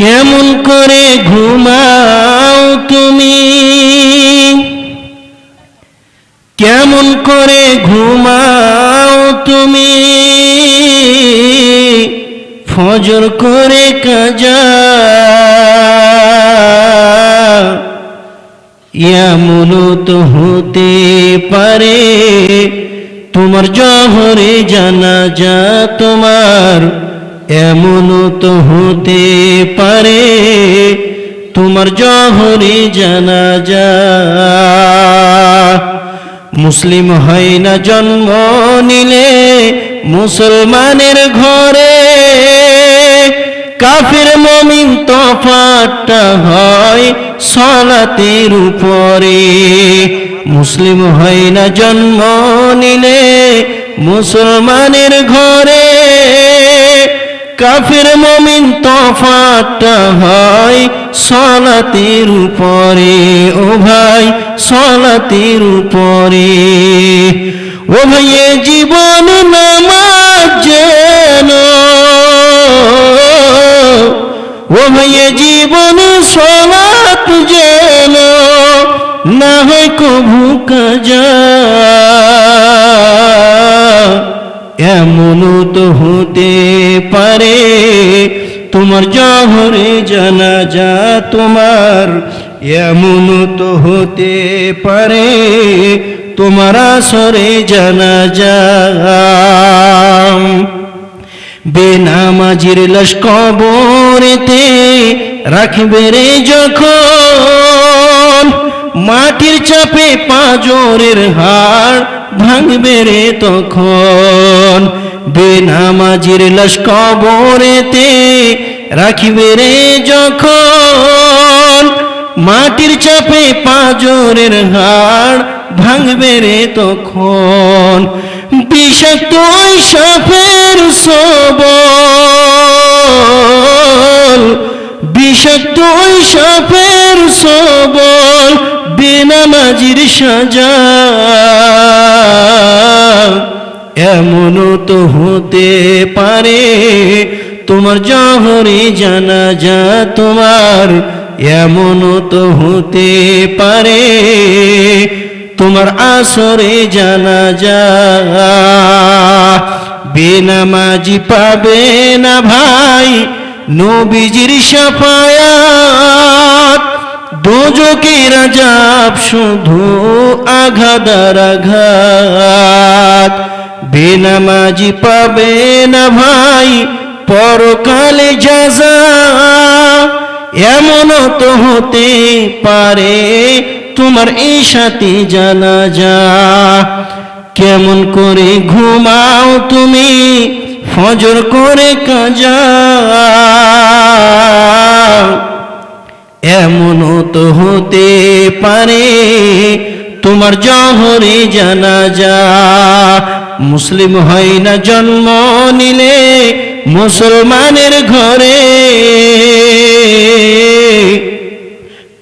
কেমন করে ঘুমাও তুমি? কেমন করে ঘুমাও তুমি? ফজর করে কাজা। এমন তো হতে পারে তোমার জহরে জানা যা তোমার। এমন তো হতে পারে, তোমার জহরে জানা যা মুসলিম হয় না জন্ম নিলে মুসলমানের ঘরে, কাফির মমিন তফাতটা হয় সলাতের উপরে। মুসলিম হয় না জন্ম নিলে মুসলমানের ঘরে কাফির মমিন তফাতটা হয় সলাতের উপরে। ও ভাই, সলাতের উপরে। ও ভাই জীবন নামাজ যেন। ও ভাই জীবন সলাত যেন। না হয় কভু কাজা। এমন তো হতে পারে, তোমার জহরে জানা যা তোমার এমন তো হতে পারে, তোমার আসরে জানা যা বেনামাজির লাশ কবরেতে রাখবে রে যখন মাটির চাপে পাজরের হাড় ভাঙবে রে তখন। বেনামাজির লাশ কবরেতে রাখিবে রে যখন। মাটির চাপে পাজরের হাড় ভাঙবে রে তখন। বিষাক্ত সাপের সবল। বিষাক্ত সাপের সবল। বেনামাজির সাজা। এমন তো হতে পারে তোমার জহরে জানা যা তোমার। এমন তো হতে পারে তোমার আসরে জানা যা বেনামাজি পাবে না ভাই, নবীজির সাফায়াত দোজকের আজাব শুধু আঘাদার আঘাত? বেনামাজি পাবে না ভাই পরকালে যাজা এমন তো হতে পারে তোমার এই সাথে জানা যা কেমন করে ঘুমাও তুমি, ফজর করে কাজা। এমন তো হতে পারে তোমার জহরে জানা যা মুসলিম হয় না জন্ম নিলে মুসলমানের ঘরে।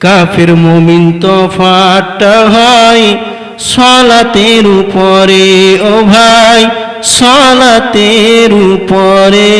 কাফের মুমিন তো ফাটা হয় সলাতের উপরে। ও ভাই, সলাতের উপরে।